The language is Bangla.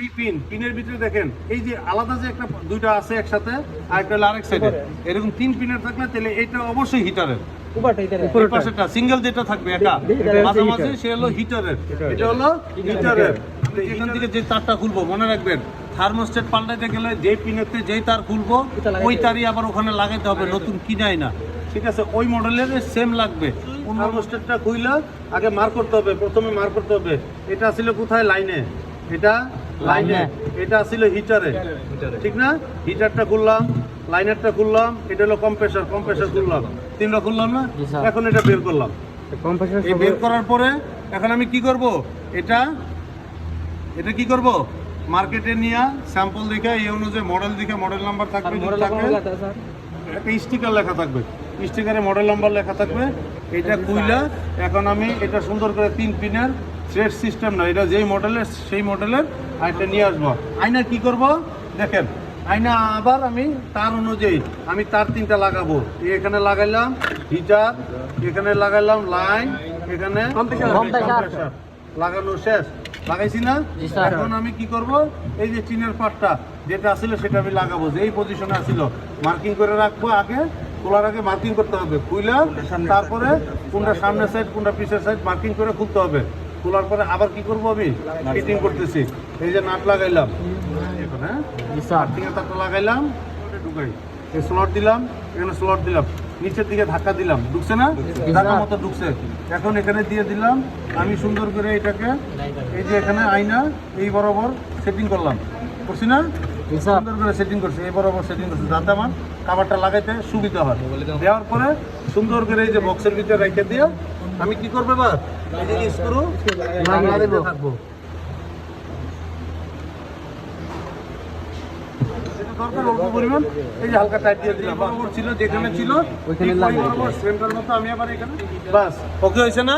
এই পিন পিনের ভিতরে দেখেন এই যে আলাদা যে একটা দুইটা আছে একসাথে আর একটা হলো আরেক সাইডে এরকম তিন পিনের থাকলে তাহলে এটা অবশ্যই হিটারের। এই পাশেরটা সিঙ্গেল যেটা থাকবে একা। মাঝামাঝি সে হলো হিটারের। এটা হলো হিটারের এখান থেকে যে তারটা খুলবো মনে রাখবেন থার্মোস্টেট পাল্টাইতে গেলে যে পিনেতে যেই তার খুলবো ওই তারই আবার ওখানে লাগাইতে হবে নতুন কিনাই না। ঠিক আছে ওই মডেলের সেম লাগবে। থার্মোস্টেটটা খুইলে আগে মার করতে হবে প্রথমে মার করতে হবে। এটা ছিল কোথায়? লাইনে। এটা লাইনে এটা ছিল হিটারে ঠিক না? হিটারটা খুললাম লাইনারটা খুললাম এটা হলো কম্প্রেসার কম্প্রেসার খুললাম। তিনটা খুললাম না? এখন এটা বের করলাম। এই বের করার পরে এখন আমি কি করব? এটা এটা কি করব? মার্কেটে নিয়ে স্যাম্পল দেখে এই অনুযায়ী মডেল দেখে মডেল নাম্বার থাকবে একটা স্টিকার লেখা থাকবে। স্টিকারে মডেল নাম্বার লেখা থাকবে। এটা কুইলা এখন আমি এটা সুন্দর করে তিন পিনের থ্রেড সিস্টেম না এটা যেই মডেলের সেই মডেলের আইটা নিয়ে আসব। আয়না কি করব? দেখেন আয়না আবার আমি তার অনুযায়ী আমি তার তিনটা লাগাবো। এখানে লাগাইলাম হিটার এখানে লাগাইলাম লাইন এখানে। লাগানো শেষ। লাগাইছি না? এখন আমি কি করব? এই যে চিনের পাটটা যেটা আছিল সেটা আমি লাগাবো। যে এই পজিশনে আছিল মার্কিং করে রাখব আগে। খোলার আগে মার্কিং করতে হবে। খুইলা তারপরে কোনটা সামনের সাইড কোনটা পিছের সাইড মার্কিং করে খুলতে হবে। খোলার পরে আবার কি করব আমি? ফিটিং করতেছি। এই যে নাট লাগাইলাম। এখন হ্যাঁ? তারটা লাগাইলাম ঢুকাই। এই স্লট দিলাম এখানে স্লট দিলাম। নিচের দিকে ধাক্কা দিলাম। ঢুকছে না? ধাক্কা মতো ঢুকছে। এখন এখানে দিয়ে দিলাম আমি সুন্দর করে এটাকে এই যে এখানে আয়না এই বরাবর সেটিং করলাম। করছি না? সুন্দর করে সেটিং করছি। এই বরাবর সেটিং করছি। যাতে আমার কাভারটা লাগাইতে সুবিধা হয়। দেওয়ার পরে সুন্দর করে এই যে বক্সের ভিতরে রেখে দিয়ে আমি কি করব এবার? স্ক্রু থাকব। দরকার অল্প পরিমাণ। এই যে হালকা টাইট দিয়ে দিলাম। বরাবর ছিল যেখানে ছিল ওইখানে লাগবে। সেন্টার মতো আমি আবার এখানে বাস। ওকে হয়েছে না?